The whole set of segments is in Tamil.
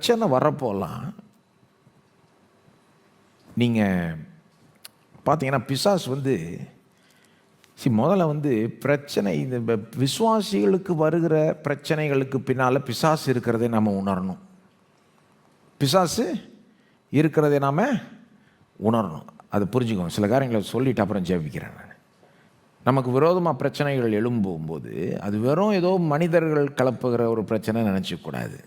பிரச்சனை வரப்போலாம். நீங்கள் பார்த்தீங்கன்னா பிசாஸ் வந்து சி முதல்ல வந்து பிரச்சனை இந்த விசுவாசிகளுக்கு வருகிற பிரச்சனைகளுக்கு பின்னால் பிசாசு இருக்கிறதை நம்ம உணரணும். பிசாசு இருக்கிறதை நாம் உணரணும். அது புரிஞ்சுக்கோங்க. சில காரியங்களை சொல்லிவிட்டு அப்புறம் ஜெபிக்கிறேன் நான். நமக்கு விரோதமாக பிரச்சனைகள் எழும்பும்போது அது வெறும் ஏதோ மனிதர்கள் கலப்புகிற ஒரு பிரச்சனை நினச்சிக்கூடாது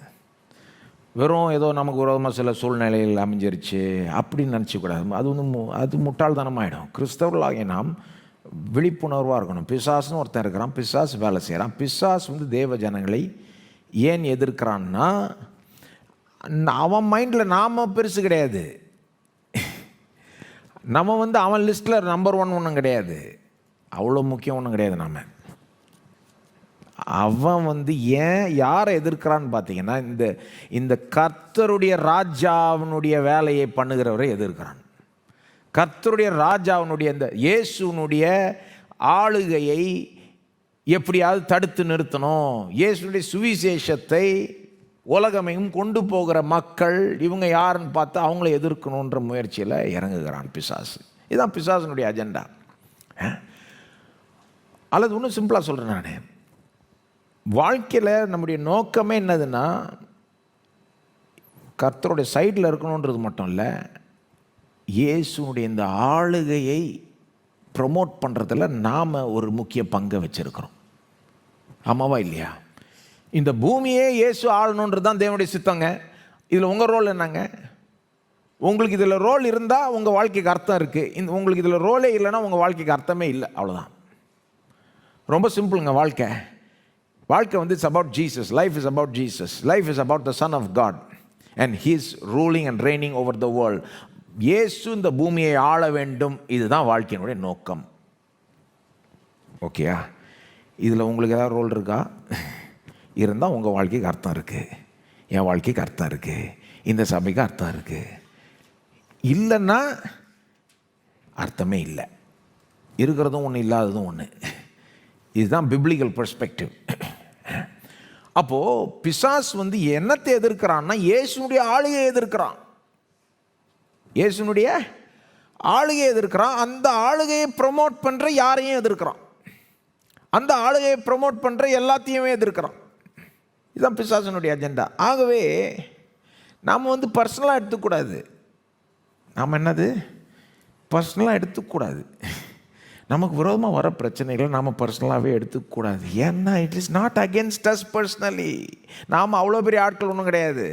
வெறும் ஏதோ நமக்கு விரோதமாக சில சூழ்நிலைகள் அமைஞ்சிருச்சு அப்படின்னு நினச்சிக்கூடாது. அது வந்து மு- அது முட்டாள்தனமாகிடும் கிறிஸ்தவர்களாகிய நாம் விழிப்புணர்வாக இருக்கணும். பிசாசுன்னு ஒருத்தன் இருக்கிறான் பிசாஸ் வேலை செய்கிறான் பிசாஸ் வந்து தேவ ஜனங்களை ஏன் எதிர்க்கிறான்னா அவன் மைண்டில் நாம் பெருசு கிடையாது. நம்ம வந்து அவன் லிஸ்ட்டில் நம்பர் ஒன் ஒன்றும் கிடையாது. அவ்வளோ முக்கியம் ஒன்றும் கிடையாது நாம. அவன் வந்து ஏன் யாரை எதிர்க்கிறான்னு பார்த்தீங்கன்னா இந்த இந்த கர்த்தருடைய ராஜாவினுடைய வேலையை பண்ணுகிறவரை எதிர்க்கிறான். கர்த்தருடைய ராஜாவினுடைய இந்த இயேசுனுடைய ஆளுகையை எப்படியாவது தடுத்து நிறுத்தணும். இயேசுடைய சுவிசேஷத்தை உலகமையும் கொண்டு போகிற மக்கள் இவங்க யாருன்னு பார்த்து அவங்கள எதிர்க்கணுன்ற முயற்சியில் இறங்குகிறான் பிசாசு. இதுதான் பிசாசனுடைய அஜெண்டா. அல்லது இன்னும் சிம்பிளாக சொல்கிறேன் நான். வாழ்க்கையில் நம்முடைய நோக்கமே என்னதுன்னா கர்த்தருடைய சைடில் இருக்கணுன்றது மட்டும் இல்லை இயேசுனுடைய இந்த ஆளுகையை ப்ரொமோட் பண்ணுறதில் நாம் ஒரு முக்கிய பங்கை வச்சுருக்கிறோம். ஆமாவா இல்லையா? இந்த பூமியே இயேசு ஆளணுன்றது தான் தேவனுடைய சித்தங்க. இதில் உங்கள் ரோல் என்னங்க? உங்களுக்கு இதில் ரோல் இருந்தால் உங்கள் வாழ்க்கைக்கு அர்த்தம் இருக்குது இந்த உங்களுக்கு இதில் ரோலே இல்லைன்னா உங்கள் வாழ்க்கைக்கு அர்த்தமே இல்லை. அவ்வளோதான் ரொம்ப சிம்பிளுங்க வாழ்க்கை. வாழ்க்கை வந்து it's about Jesus life is about Jesus life is about the son of God and he's ruling and reigning over the world இயேசு இந்த பூமியை ஆள வேண்டும். இதுதான் வாழ்க்கையினுடைய நோக்கம். ஓகேயா இதில் உங்களுக்கு ஏதாவது ரோல் இருக்கா? இருந்தால் உங்கள் வாழ்க்கைக்கு அர்த்தம் இருக்குது என் வாழ்க்கைக்கு அர்த்தம் இருக்குது இந்த சபைக்கு அர்த்தம் இருக்குது இல்லைன்னா அர்த்தமே இல்லை. இருக்கிறதும் ஒன்று இல்லாததும் ஒன்று இதுதான் பிப்ளிக்கல் பெர்ஸ்பெக்டிவ் அப்போது பிசாஸ் வந்து என்னத்தை எதிர்க்கிறான்னா இயேசுனுடைய ஆளுகையை எதிர்க்கிறான். இயேசுனுடைய ஆளுகையை எதிர்க்கிறான். அந்த ஆளுகையை ப்ரொமோட் பண்ணுற யாரையும் எதிர்க்கிறான். அந்த ஆளுகையை ப்ரொமோட் பண்ணுற எல்லாத்தையுமே எதிர்க்கிறான். இதுதான் பிசாசனுடைய அஜெண்டா ஆகவே நாம் வந்து பர்சனலாக எடுத்துக்கூடாது. நாம் என்னது? பர்சனலாக எடுத்துக்கூடாது. நமக்கு விரோதமாக வர பிரச்சனைகளை நாம் பர்சனலாகவே எடுத்துக்கூடாது ஏன்னா it is not against us personally நாம் அவ்வளோ பெரிய ஆட்கள் ஒன்றும் கிடையாது.